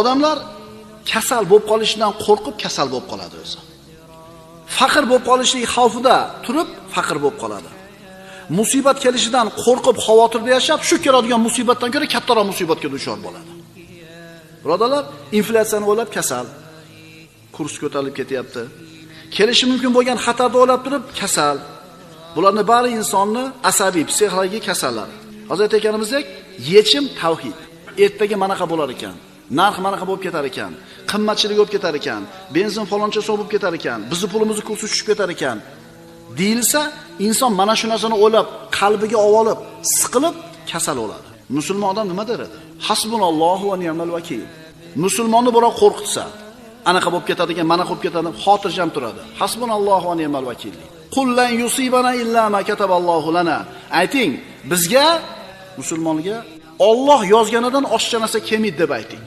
Odamlar kasal bo'lib qolishidan qo'rqib kasal bo'lib qoladi o'zi. Faqir bo'lib qolishlik xavfida turib faqir bo'lib qoladi. Musibat kelishidan qo'rqib xavotirda yashab, shu keladigan musibatdan ko'ra kattaroq musibatga duchor bo'ladi. Birodalar, inflyatsiyani o'ylab kasal, kurs ko'tarilib ketyapti. Kelishi mumkin bo'lgan xatarni o'ylab turib kasal. Bularni bari insonni asabiy, psixologik kasallar. Hozir aytganimizdek, yechim tavhid. Ertaga manaqa bo'lar ekan. Narx manaqa bo'lib ketar ekan, qimmatchilik bo'lib ketar ekan, benzin faloncha so'm bo'lib ketar ekan, bizni pulimizni kursi tushib ketar ekan. deyilsa, inson mana shu narsani o'ylab, qalbiga olib, siqilib kasal bo'ladi. Musulmon odam nima der edi? Hasbunallohu va ni'mal vakil. Musulmonni biroq qo'rqitsa, anaqa bo'lib ketadi ekan, mana bo'lib ketadi, xotirjam turadi. Hasbunallohu va ni'mal vakil. qullan yusibana illa ma kataballohu lana. Ayting, bizga musulmonga Alloh yozganidan oshcha narsa kelmaydi deb ayting.